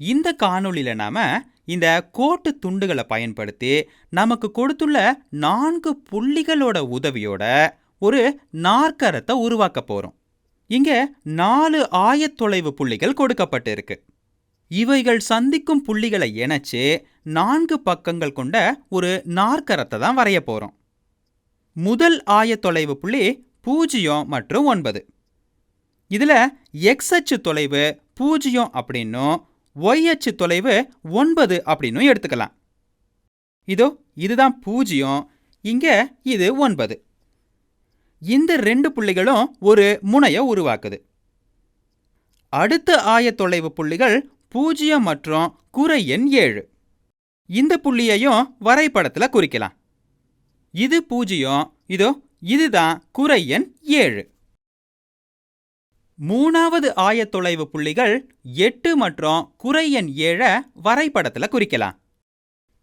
இந்த காணொளியில நாம இந்த கோட்டு துண்டுகளை பயன்படுத்தி நமக்கு கொடுத்துள்ள நான்கு புள்ளிகளோட உதவியோட ஒரு நாற்கரத்தை உருவாக்க போறோம். இங்க நாலு ஆயத்தொலைவு புள்ளிகள் கொடுக்கப்பட்டிருக்கு. இவைகள் சந்திக்கும் புள்ளிகளை இணைச்சு நான்கு பக்கங்கள் கொண்ட ஒரு நாற்கரத்தை தான் வரைய போறோம். முதல் ஆயத்தொலைவு புள்ளி பூஜ்ஜியம் மற்றும் ஒன்பது. இதில் எக்ஸ் அச்சு தொலைவு பூஜ்ஜியம் அப்படின்னும் ஒய் அச்சு தொலைவு ஒன்பது அப்படின்னும் எடுத்துக்கலாம். இதோ இதுதான் பூஜ்ஜியம். இங்கே இது ஒன்பது. இந்த ரெண்டு புள்ளிகளும் ஒரு முனையை உருவாக்குது. அடுத்த ஆயத்தொலைவு புள்ளிகள் பூஜ்ஜியம் மற்றும் குறை எண் ஏழு. இந்த புள்ளியையும் வரைபடத்தில் குறிக்கலாம். இது பூஜ்ஜியம். இதோ இதுதான் குறை எண் ஏழு. மூணாவது ஆயத்தொலைவு புள்ளிகள் எட்டு மற்றும் குறை எண் ஏழை வரைபடத்தில் குறிக்கலாம்.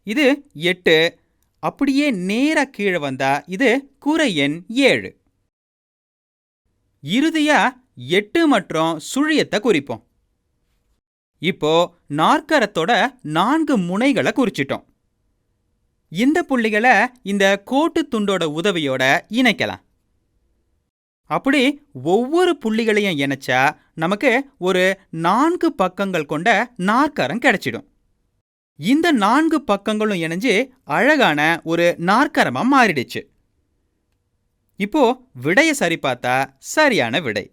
இது எட்டு அப்படியே நேர கீழே வந்தா இது குறை எண் ஏழு. இறுதியா எட்டு மற்றும் சுழியத்தை குறிப்போம். இப்போ நாற்கரத்தோட நான்கு முனைகளை குறிச்சிட்டோம். இந்த புள்ளிகளை இந்த கோட்டு துண்டோட உதவியோட இணைக்கலாம். அப்படி ஒவ்வொரு புள்ளிகளையும் இணைச்சா நமக்கு ஒரு நான்கு பக்கங்கள் கொண்ட நாற்கரம் கிடைச்சிடும். இந்த நான்கு பக்கங்களும் இணைஞ்சு அழகான ஒரு நாற்கரமா மாறிடுச்சு. இப்போ விடையை சரி பார்த்தா சரியான விடை.